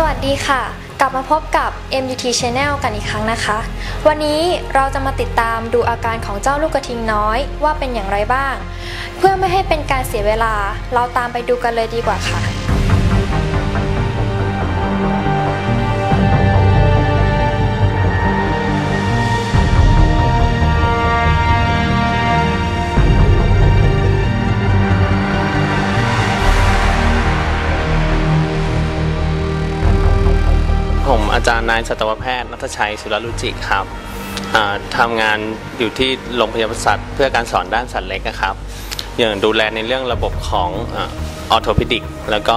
สวัสดีค่ะ กลับมาพบกับ MUT Channel กันอีกครั้งนะคะ วันนี้เราจะมาติดตามดูอาการของเจ้าลูกกระทิงน้อยว่าเป็นอย่างไรบ้าง เพื่อไม่ให้เป็นการเสียเวลา เราตามไปดูกันเลยดีกว่าค่ะ อาจารย์นายสัตวแพทย์นัทชัยสุรรุจิครับอ่าทำงานอยู่ที่โรงพยาบาลสัตว์ เพื่อการสอนด้านสัตว์เล็กนะครับ อย่างดูแลในเรื่องระบบของออโทพิดิก แล้วก็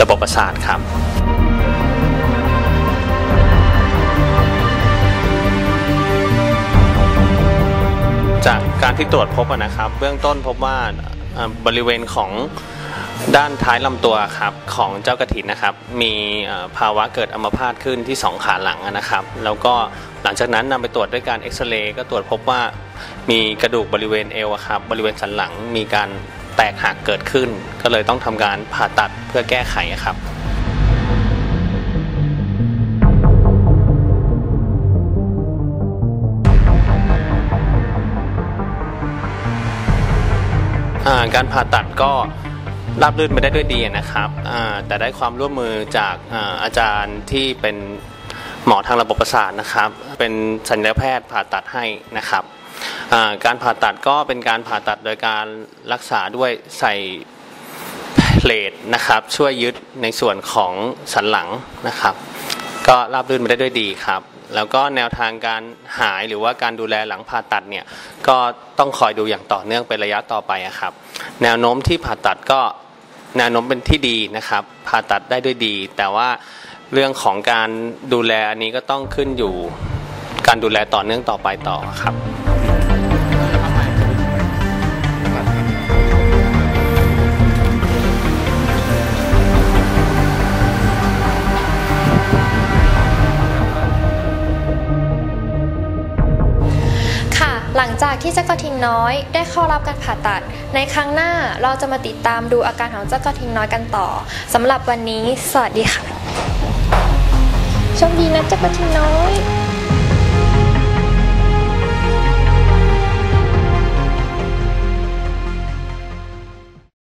ระบบประสาทครับจากการที่ตรวจพบนะครับ เบื้องต้นพบว่าบริเวณของ ด้านท้ายลำตัวครับของเจ้ากระถินนะครับมีภาวะเกิดอัมพาตขึ้นที่สองขาหลังนะครับ แล้วก็หลังจากนั้นนำไปตรวจด้วยการเอ็กซเรย์ก็ตรวจพบว่ามีกระดูกบริเวณเอวครับบริเวณสันหลังมีการแตกหักเกิดขึ้น ก็เลยต้องทำการผ่าตัดเพื่อแก้ไขครับการผ่าตัดก็ ราบรื่นไปได้ด้วยดีนะครับแต่ได้ความร่วมมือจากอาจารย์ที่เป็นหมอทางระบบประสาทนะครับ เป็นสัญญาแพทย์ผ่าตัดให้นะครับการผ่าตัดก็เป็นการผ่าตัดโดยการรักษาด้วยใส่เพลทนะครับ ช่วยยึดในส่วนของสันหลังนะครับ ก็ราบรื่นไปได้ด้วยดีครับ แล้วก็แนวทางการหายหรือว่าการดูแลหลังผ่าตัดเนี่ยก็ต้องคอยดูอย่างต่อเนื่องเป็นระยะต่อไปครับ แนวโน้มที่ผ่าตัดก็แนวโน้มเป็นที่ดีนะครับผ่าตัดได้ด้วยดี แต่ว่าเรื่องของการดูแลอันนี้ก็ต้องขึ้นอยู่การดูแลต่อเนื่องต่อไปต่อครับ หลังจากที่เจ้ากระทิงน้อย ได้เข้ารับการผ่าตัด ในครั้งหน้าเราจะมาติดตามดูอาการของเจ้ากระทิงน้อยกันต่อสำหรับวันนี้ สวัสดีค่ะโชคดีนะเจ้ากระทิงน้อย